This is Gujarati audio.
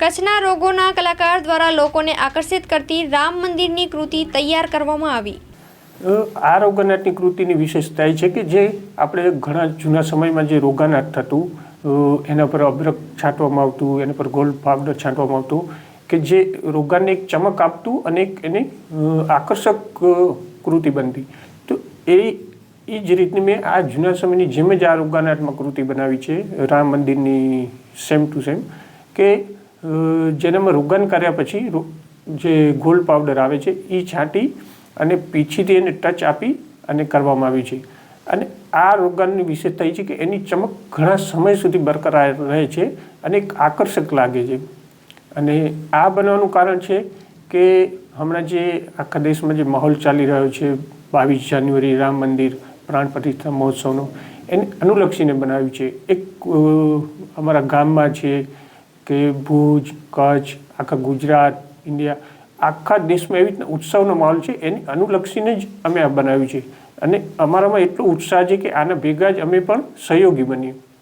કચ્છના રોગોના કલાકાર દ્વારા લોકોને આકર્ષિત કરતી રામ મંદિરની કૃતિ તૈયાર કરવામાં આવી. આ રોગાનાથની કૃતિની વિશેષતા એ છે કે જે આપણે ઘણા જૂના સમયમાં જે રોગાનાથ થતું એના પર અબરક છાંટવામાં આવતું, એના પર ગોલ્ડ પાવડર છાંટવામાં આવતું, કે જે રોગાને એક ચમક આપતું અને એને આકર્ષક કૃતિ બનતી. તો એ એ જ રીતની મેં આ જૂના સમયની જેમ જ આ રોગાનાથમાં કૃતિ બનાવી છે, રામ મંદિરની સેમ ટુ સેમ, કે જેનામાં રોગન કર્યા પછી જે ગોલ્ડ પાવડર આવે છે એ છાંટી અને પીછીથી એને ટચ આપી અને કરવામાં આવી છે. અને આ રોગાનની વિશેષતા એ છે કે એની ચમક ઘણા સમય સુધી બરકરાર રહે છે અને એક આકર્ષક લાગે છે. અને આ બનવાનું કારણ છે કે હમણાં જે આખા દેશમાં જે માહોલ ચાલી રહ્યો છે, બાવીસ જાન્યુઆરી રામ મંદિર, પ્રાણ પ્રતિષ્ઠા મહોત્સવનો, એને અનુલક્ષીને બનાવ્યું છે. એક અમારા ગામમાં છે કે ભુજ, કચ્છ, આખા ગુજરાત, ઇન્ડિયા, આખા દેશમાં એવી રીતના ઉત્સવનો માહોલ છે, એને અનુલક્ષીને જ અમે આ બનાવ્યું છે. અને અમારામાં એટલો ઉત્સાહ છે કે આના ભેગા જ અમે પણ સહયોગી બનીએ.